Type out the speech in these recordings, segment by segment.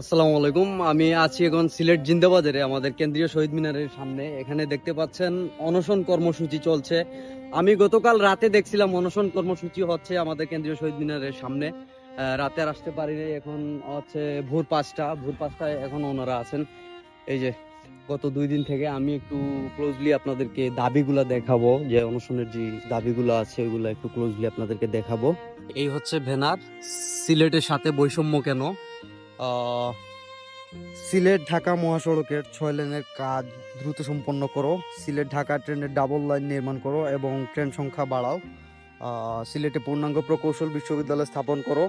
আসসালামু আলাইকুম। আমি আছি এখন সিলেট জিন্দাবাজারে, আমাদের কেন্দ্রীয় শহীদ মিনারের সামনে। এখানে দেখতে পাচ্ছেন, অনশন কর্মসূচি চলছে। আমি গতকাল রাতে দেখছিলাম, অনশন কর্মসূচি হচ্ছে আমাদের কেন্দ্রীয় শহীদ মিনারের সামনে। রাতে আসতে পারিনি, এখন হচ্ছে ভোর পাঁচটা। ভোর পাঁচটায় এখন ওনারা আছেন। এই যে, গত দুই দিন থেকে আমি একটু ক্লোজলি আপনাদেরকে দাবিগুলা দেখাবো, যে অনশনের যে দাবিগুলো আছে, ওইগুলো একটু ক্লোজলি আপনাদেরকে দেখাবো। এই হচ্ছে ভেনার সিলেটের সাথে বৈষম্য কেন? সিলেট ঢাকা মহাসড়কের ছয় লেনের কাজ দ্রুত সম্পন্ন করো। সিলেট ঢাকা ট্রেনের ডাবল লাইন নির্মাণ করো এবং ট্রেন সংখ্যা বাড়াও। সিলেটে পূর্ণাঙ্গ প্রকৌশল বিশ্ববিদ্যালয় স্থাপন করো।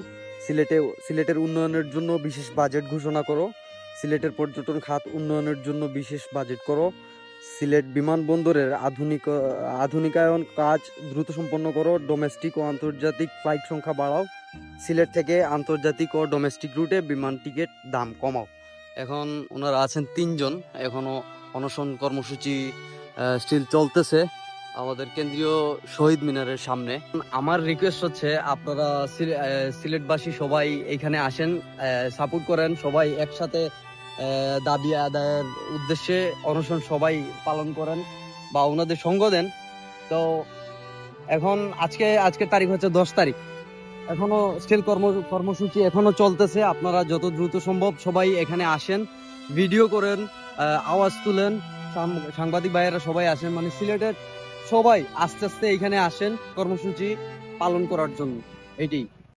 সিলেটে, সিলেটের উন্নয়নের জন্য বিশেষ বাজেট ঘোষণা করো। সিলেটের পর্যটন খাত উন্নয়নের জন্য বিশেষ বাজেট করো। সিলেট বিমানবন্দরের আধুনিক, আধুনিকায়ন কাজ দ্রুত সম্পন্ন করো। ডোমেস্টিক ও আন্তর্জাতিক ফ্লাইট সংখ্যা বাড়াও। সিলেট থেকে আন্তর্জাতিক ও ডোমেস্টিক রুটে বিমান টিকিট দাম কমাও। এখন ওনারা আছেন তিনজন। এখনও অনশন কর্মসূচি স্টিল চলতেছে আমাদের কেন্দ্রীয় শহীদ মিনারের সামনে। আমার রিকোয়েস্ট হচ্ছে আপনারা সিলে- সিলেটবাসী সবাই এখানে আসেন সাপোর্ট করেন, সবাই একসাথে দাবি আদায়ের উদ্দেশ্যে অনশন সবাই পালন করেন বা ওনাদের সঙ্গ দেন। তো এখন আজকে, আজকের তারিখ হচ্ছে দশ তারিখ। এখনও স্টিল কর্ম, কর্মসূচি এখনও চলতেছে। আপনারা যত দ্রুত সম্ভব সবাই এখানে আসেন ভিডিও করেন আওয়াজ তুলেন। সাংবাদিক ভাইয়েরা সবাই আসেন মানে সিলেটের সবাই আস্তে আস্তে এখানে আসেন কর্মসূচি পালন করার জন্য। এটাই।